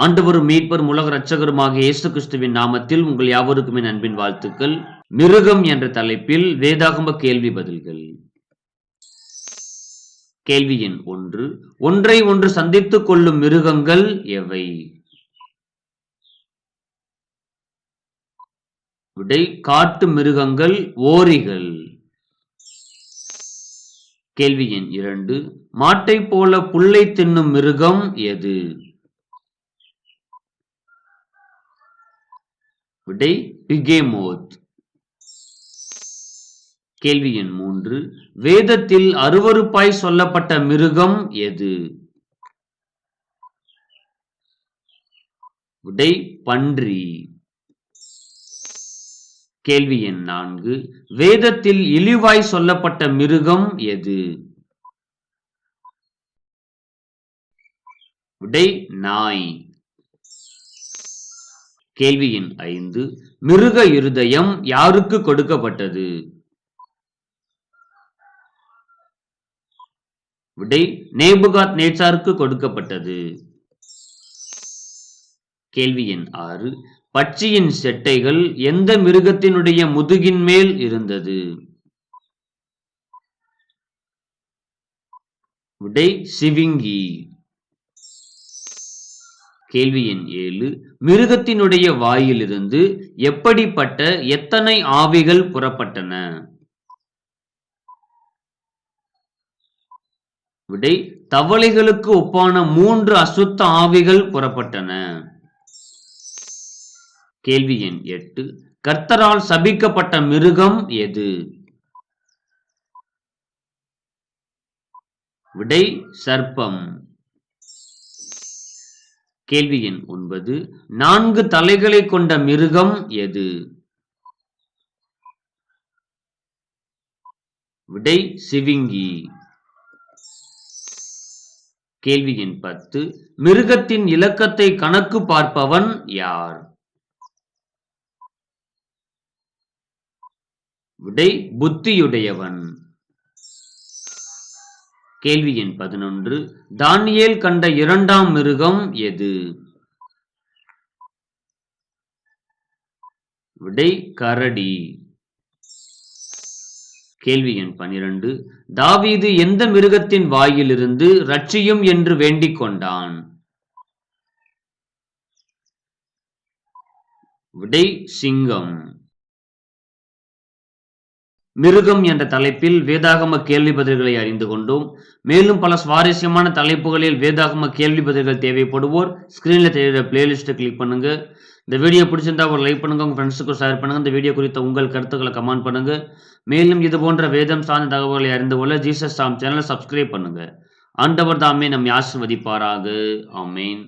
ஆண்டவரும் மீட்பரும் உலக ரட்சகருமாக இயேசு கிறிஸ்துவின் நாமத்தில் உங்கள் யாவருக்கும் என் அன்பின் வாழ்த்துக்கள். மிருகம் என்ற தலைப்பில் வேதாகம கேள்வி பதில்கள். கேள்வி எண் ஒன்று. ஒன்றை ஒன்று சந்தித்துக் கொள்ளும் மிருகங்கள் எவை? விடை காட்டு மிருகங்கள் ஓரிகள். கேள்வி எண் இரண்டு. மாட்டை போல புல்லை தின்னும் மிருகம் எது? விடை பிகேமோத். கேள்வி எண் மூன்று. வேதத்தில் அருவருப்பாய் சொல்லப்பட்ட மிருகம் எது? விடை பன்றி. கேள்வி எண் நான்கு. வேதத்தில் இழிவாய் சொல்லப்பட்ட மிருகம் எது? விடை நாய். கேள்வி எண் ஐந்து மிருக இருதயம் யாருக்கு கொடுக்கப்பட்டது? விடை நேபுகாத் நேச்சாருக்கு கொடுக்கப்பட்டது. கேள்வி எண் ஆறு பட்சியின் செட்டைகள் எந்த மிருகத்தினுடைய முதுகின் மேல் இருந்தது? விடை சிவிங்கி. கேள்வி எண் ஏழு. மிருகத்தினுடைய வாயிலிருந்து எப்படிப்பட்ட எத்தனை ஆவிகள் புறப்பட்டன? விடை தவளைகளுக்கு ஒப்பான மூன்று அசுத்த ஆவிகள் புறப்பட்டன. கேள்வி எண் எட்டு. கர்த்தரால் சபிக்கப்பட்ட மிருகம் எது? விடை சர்ப்பம். கேள்வி எண் ஒன்பது நான்கு தலைகளை கொண்ட மிருகம் எது? விடை சிவிங்கி. கேள்வி எண் பத்து மிருகத்தின் இலக்கத்தை கணக்கு பார்ப்பவன் யார்? விடை புத்தியுடையவன். கேள்வி எண் பதினொன்று. தானியேல் கண்ட இரண்டாம் மிருகம் எது? விடை கரடி. கேள்வி எண் பனிரெண்டு. தாவீது எந்த மிருகத்தின் வாயிலிருந்து ரட்சியும் என்று வேண்டிக் கொண்டான்? விடை சிங்கம். மிருகம் என்ற தலைப்பில் வேதாகம கேள்வி பதில்களை அறிந்து கொண்டோம். மேலும் பல சுவாரஸ்யமான தலைப்புகளில் வேதாகம கேள்வி பதில்கள் தேவைப்படுவோர் ஸ்கிரீன்ல தெரிகிற பிளேலிஸ்ட்டை கிளிக் பண்ணுங்க. இந்த வீடியோ பிடிச்சிருந்தா ஒரு லைக் பண்ணுங்க உங்கள் ஃப்ரெண்ட்ஸுக்கு ஷேர் பண்ணுங்க. இந்த வீடியோ குறித்த உங்கள் கருத்துக்களை கமெண்ட் பண்ணுங்க. மேலும் இது போன்ற வேதம் சார்ந்த தகவல்களை அறிந்து கொள்ள ஜீசஸ் சாம் சேனலை சப்ஸ்கிரைப் பண்ணுங்க. ஆண்டவர் தாமே நம் ஆசிர்வதிப்பாராக. ஆமேன்.